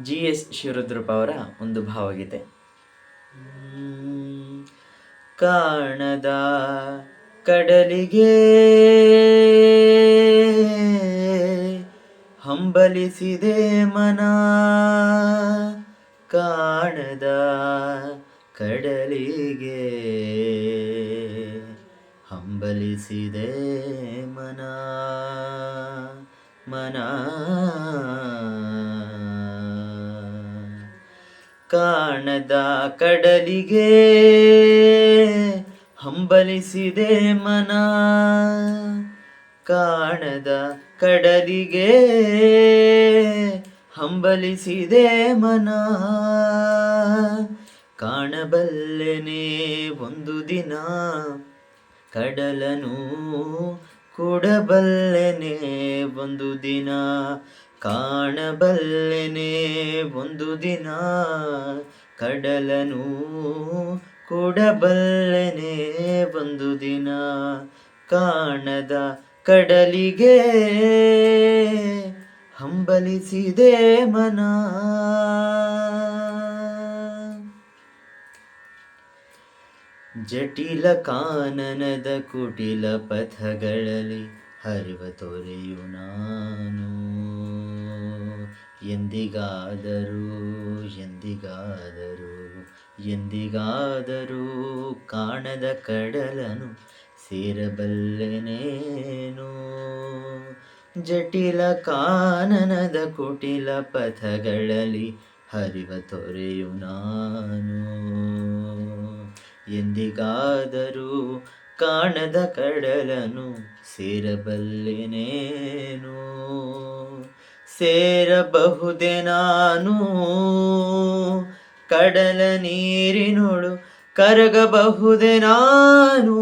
G S Shivarudrappa ಅವರ ಒಂದು ಭಾವಗೀತೆ. ಕಾಣದ ಕಡಲಿಗೆ ಹಂಬಲಿಸಿದೆ ಮನ ಕಾಣದ ಕಡಲಿಗೆ ಹಂಬಲಿಸಿದೆ ಮನ ಮನ ಕಾಣದ ಕಡಲಿಗೆ ಹಂಬಲಿಸಿದೆ ಮನ. ಕಾಣದ ಕಡಲಿಗೆ ಹಂಬಲಿಸಿದೆ ಮನ. ಕಾಣಬಲ್ಲೆನೆ ಒಂದು ದಿನ ಕಡಲನು ಕೂಡಬಲ್ಲೆನೆ ಒಂದು ದಿನ. ಕಾಣಬಲ್ಲೆನೆ ಒಂದು ದಿನ ಕಡಲನು ಕೊಡಬಲ್ಲೆನೆ ಒಂದು ದಿನ ಕಾಣದ ಕಡಲಿಗೆ ಹಂಬಲಿಸಿದೆ ಮನ. ಜಟಿಲ ಕಾನನದ ಕುಟಿಲ ಪಥಗಳಲ್ಲಿ ಹರಿವ ತೊರೆಯು ನಾನು. ಎಂದಿಗಾದರೂ ಎಂದಿಗಾದರೂ ಎಂದಿಗಾದರೂ ಕಾಣದ ಕಡಲನು ಸೇರಬಲ್ಲೆನೇನು? ಜಟಿಲ ಕಾನನದ ಕುಟಿಲ ಪಥಗಳಲ್ಲಿ ಹರಿವ ತೊರೆಯು ನಾನು. ಎಂದಿಗಾದರೂ ಕಾಣದ ಕಡಲನು ಸೇರಬಲ್ಲೆನೇನು? ಸೇರಬಹುದೇ ನಾನು. ಕಡಲ ನೀರಿನೊಳು ಕರಗಬಹುದೆ ನಾನು.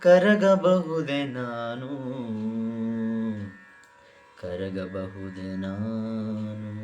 ಕರಗಬಹುದೆ ನಾನು. ಕರಗಬಹುದೆ ನಾನು.